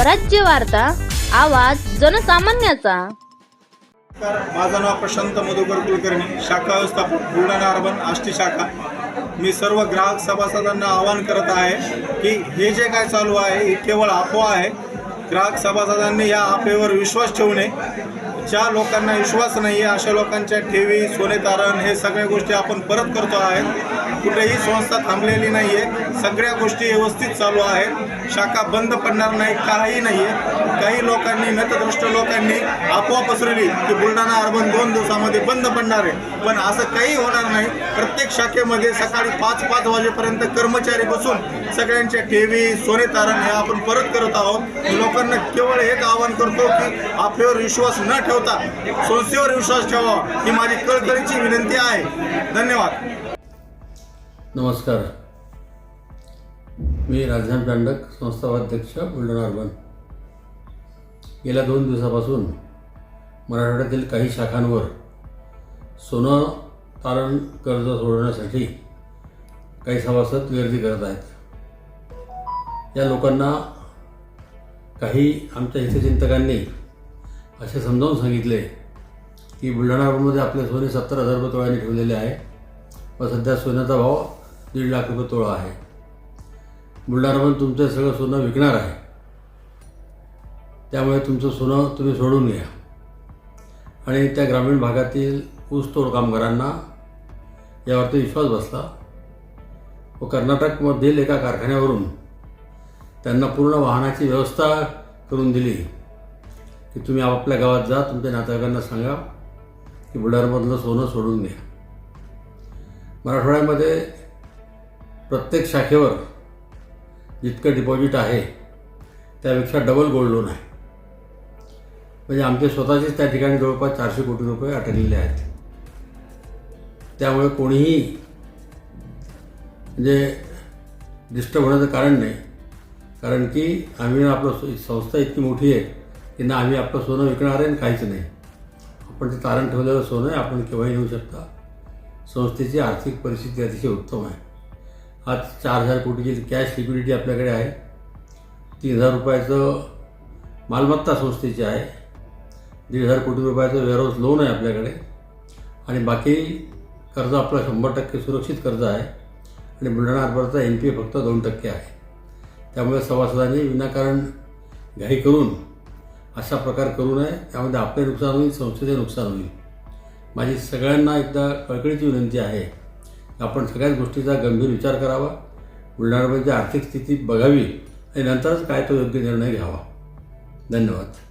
स्वराज्य वार्ता आवाज जनसामान्याचा. माझं नाव प्रशांत मधुकर कुलकर्णी शाखा व्यवस्थापक बुलढाणा अर्बन आष्टी शाखा. मी सर्व ग्राहक सभासदांना आवाहन करत आहे की हे जे काय चालू आहे हे केवळ अफवा आहे. ग्राहक सभासदांनी या अफवेवर विश्वास ठेवू नये. ज्या लोकांना विश्वास नाही आहे अशा लोकांच्या ठेवी सोने तारण हे सगळ्या गोष्टी आपण परत करतो आहे. कुठेही संस्था थांबलेली नाही आहे सगळ्या गोष्टी व्यवस्थित चालू आहेत. शाखा बंद पडणार नाही काही नाही आहे काही लोकांनी नतदृष्ट लोकांनी आपोआप पसरवली की बुलढाणा अर्बन दोन दिवसामध्ये बंद पडणार आहे. पण असं काही होणार नाही. प्रत्येक शाखेमध्ये सकाळी पाच पाच वाजेपर्यंत कर्मचारी बसून सगळ्यांच्या ठेवी सोने तारण हे आपण परत करत आहोत. लोकांना केवळ एक आवाहन करतो की आपल्यावर विश्वास न ठेवता संस्थेवर विश्वास ठेवा. ही माझी कळकळीची विनंती आहे. धन्यवाद. नमस्कार. मी राजधान दांडक संस्थावाध्यक्ष बुलढाणा अर्बन. गेल्या दोन दिवसापासून मराठवाड्यातील काही शाखांवर सोनं तारण कर्ज सोडवण्यासाठी काही सभासद गर्दी करत आहेत. या लोकांना काही आमच्या हितचिंतकांनी असे समजावून सांगितले की बुलढाणा अर्बनमध्ये आपले सोने सत्तर हजार रुपये तोळ्याने ठेवलेले आहे. व सध्या सोन्याचा भाव दीड लाख रुपये तोळा आहे. बुलढाणामध्ये तुमचं सगळं सोनं विकणार आहे. त्यामुळे तुमचं सोनं तुम्ही सोडून घ्या. आणि त्या ग्रामीण भागातील ऊसतोड कामगारांना यावरती विश्वास बसला. व कर्नाटकमधील एका कारखान्यावरून त्यांना पूर्ण वाहनाची व्यवस्था करून दिली. की तुम्ही आपापल्या गावात जा तुमच्या नातेवाईकांना सांगा की बुलढाणामधलं सोनं सोडून घ्या. मराठवाड्यामध्ये प्रत्येक शाखेवर जितकं डिपॉझिट आहे त्यापेक्षा डबल गोल्ड लोन आहे. म्हणजे आमचे स्वतःचेच त्या ठिकाणी जवळपास चारशे कोटी रुपये अटकलेले आहेत. त्यामुळे कोणीही म्हणजे डिस्टर्ब होण्याचं कारण नाही. कारण की आम्ही आपलं सो- संस्था इतकी मोठी आहे की ना आम्ही आपलं सोनं विकणार आहे आणि काहीच नाही. आपण ते तारण ठेवलेलं सोनं आहे आपण केव्हाही नेऊ शकता. संस्थेची आर्थिक परिस्थिती अतिशय उत्तम आहे. आज चार हजार कोटीची कॅश लिक्विडिटी आपल्याकडे आहे. तीन हजार रुपयाचं मालमत्ता संस्थेची आहे. दीड हजार कोटी रुपयाचं वेअरहाऊस लोन आहे आपल्याकडे. आणि बाकी कर्ज आपलं शंभर टक्के सुरक्षित कर्ज आहे. आणि बुलढाणा अर्बनचा एन पी ए फक्त दोन टक्के आहे. त्यामुळे सभासदांनी विनाकारण घाई करून अशा प्रकार करू नये. त्यामध्ये आपले नुकसान होईल संस्थेचे नुकसान होईल. माझी सगळ्यांना एकदा कळकळीची विनंती आहे. आपण सगळ्याच गोष्टीचा गंभीर विचार करावा बुलढाणामध्ये आर्थिक स्थिती बघावी आणि नंतरच काय तो योग्य निर्णय घ्यावा. धन्यवाद.